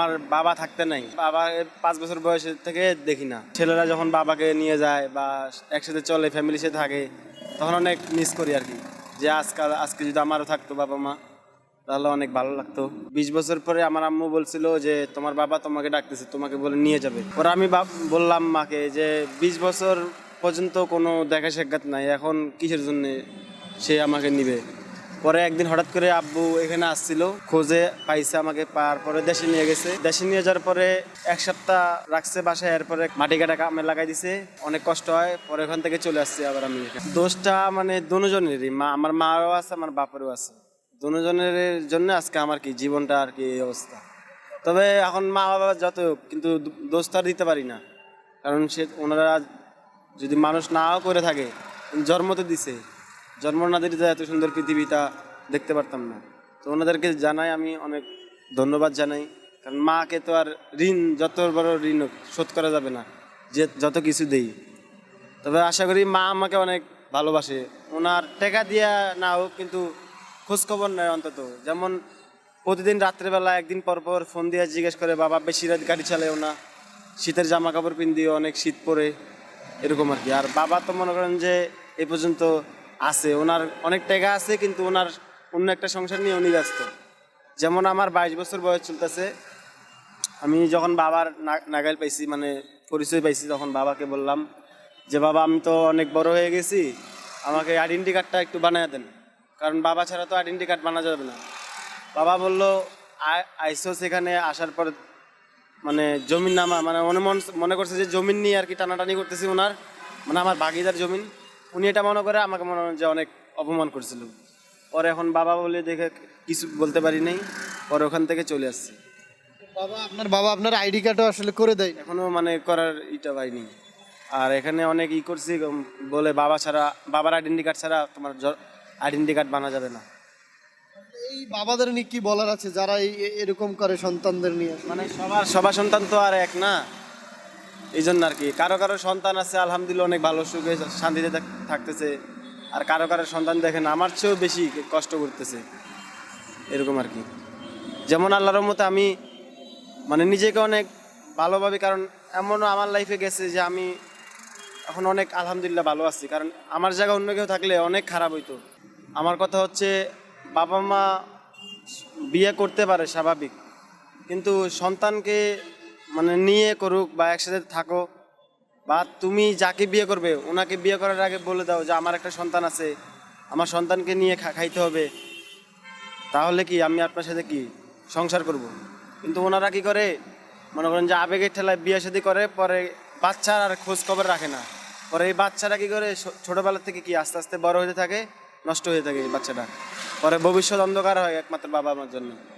আমার বাবা থাকতে নাই। বাবা পাঁচ বছর বয়সে থেকে দেখি না। ছেলেরা যখন বাবাকে নিয়ে যায় বা একসাথে চলে ফ্যামিলির সাথে থাকে, তখন অনেক মিস করি আর কি। যে আজকাল, আজকে যদি আমারও থাকতো বাবা মা, তাহলে অনেক ভালো লাগতো। বিশ বছর পরে আমার আম্মু বলছিল যে, তোমার বাবা তোমাকে ডাকতেছে, তোমাকে বলে নিয়ে যাবে। পরে আমি বললাম মাকে যে, বিশ বছর পর্যন্ত কোনো দেখা সাক্ষাৎ নাই, এখন কিসের জন্য সে আমাকে নিবে? পরে একদিন হঠাৎ করে আব্বু এখানে আসছিল, খোঁজে পাইছে আমাকে, পাওয়ার পরে দেশে নিয়ে গেছে। দেশে নিয়ে যাওয়ার পরে এক সপ্তাহ রাখছে বাসায়, এরপরে মাটি কাটা কামে লাগাই দিছে। অনেক কষ্ট হয়, পরে ওখান থেকে চলে আসছি আবার আমি দোষটা মানে দুজনেরই, মা আমার মাও আছে, আমার বাপেরও আছে। দুজনের জন্য আজকে আমার কি জীবনটা আর কি এই অবস্থা। তবে এখন মা বাবা যত কিন্তু দোষ তো দিতে পারি না। কারণ সে ওনারা যদি মানুষ নাও করে থাকে, জন্ম তো দিছে। জন্ম না দিতে এত সুন্দর পৃথিবীটা দেখতে পারতাম না। তো ওনাদেরকে জানাই আমি অনেক ধন্যবাদ জানাই। কারণ মাকে তো আর ঋণ, যত বড় ঋণ শোধ করা যাবে না, যে যত কিছু দেই। তবে আশা করি মা আমাকে অনেক ভালোবাসে। ওনার টাকা দিয়া না হোক, কিন্তু খোঁজখবর নেয় অন্তত। যেমন প্রতিদিন রাত্রেবেলা একদিন পর পর ফোন দিয়ে জিজ্ঞেস করে, বাবা, বেশি রাত গাড়ি চালায়ও না। শীতের জামা কাপড় পিন্দিও অনেক শীত পরে এরকম আর কি। আর বাবা তো মনে করেন যে এ পর্যন্ত আছে, ওনার অনেক টাকা আছে, কিন্তু ওনার অন্য একটা সংসার নিয়ে উনি ব্যস্ত। যেমন আমার বাইশ বছর বয়স চলতেছে, আমি যখন বাবার না- নাগাল পাইছি মানে পরিচয় পাইছি, তখন বাবাকে বললাম যে, বাবা, আমি তো অনেক বড় হয়ে গেছি, আমাকে আইডেন্টি কার্ডটা একটু বানিয়ে দেন। কারণ বাবা ছাড়া তো আইডেন্টি কার্ড বানা যাবে না। বাবা বলল আইসো সেখানে আসার পর মানে জমিন নামা মানে মনে মন, মনে করছে যে, জমিন নিয়ে আর কি টানাটানি করতেছি ওনার মানে আমার ভাগিদার জমিন। উনি এটা মনে করে আমাকে মনে হয় যে অনেক অপমান করছিল। পরে এখন বাবা বলে দেখে কিছু বলতে পারি নাই পরে ওখান থেকে চলে আসছি। বাবা আপনার বাবা আপনার আইডি কার্ডও আসলে করে দেয়। এখনও মানে করার ইটা পাইনি। আর এখানে অনেক ই করছি বলে বাবা ছাড়া বাবার আইডেন্টি কার্ড ছাড়া তোমার আইডেন্টি কার্ড বানা যাবে না। এই বাবাদের নিয়ে কি বলার আছে? যারা এই এরকম করে সন্তানদের নিয়ে মানে সবার সবার সন্তান তো আর এক না। এই জন্য আর কি। কারও কারও সন্তান আছে, আলহামদুলিল্লাহ অনেক ভালো, সুখে শান্তিতে থাকতেছে। আর কারও কারও সন্তান দেখেন, আমার চেয়েও বেশি কষ্ট করতেছে। এরকম আর কি। যেমন আল্লাহর মতো আমি মানে নিজেকে অনেক ভালোভাবে, কারণ এমনও আমার লাইফে গেছে যে আমি এখন অনেক আলহামদুলিল্লাহ ভালো আছি। কারণ আমার জায়গা অন্য কেউ থাকলে অনেক খারাপ হইতো। আমার কথা হচ্ছে, বাবা মা বিয়ে করতে পারে স্বাভাবিক, কিন্তু সন্তানকে মানে নিয়ে করুক বা একসাথে থাকো, বা তুমি যাকে বিয়ে করবে, ওনাকে বিয়ে করার আগে বলে দাও যে আমার একটা সন্তান আছে, আমার সন্তানকে নিয়ে খাইতে হবে। তাহলে কি আমি আপনার সাথে কি সংসার করব। কিন্তু ওনারা কি করে? মনে করেন যে আবেগের ঠেলায় বিয়ে শাদী করে, পরে বাচ্চার আর খোঁজ খবর রাখে না। পরে এই বাচ্চারা কি করে? ছোটোবেলা থেকে কি আস্তে আস্তে বড় হতে থাকে, নষ্ট হয়ে থাকে এই বাচ্চাটা? পরে ভবিষ্যৎ অন্ধকার হয় একমাত্র বাবা মার জন্য।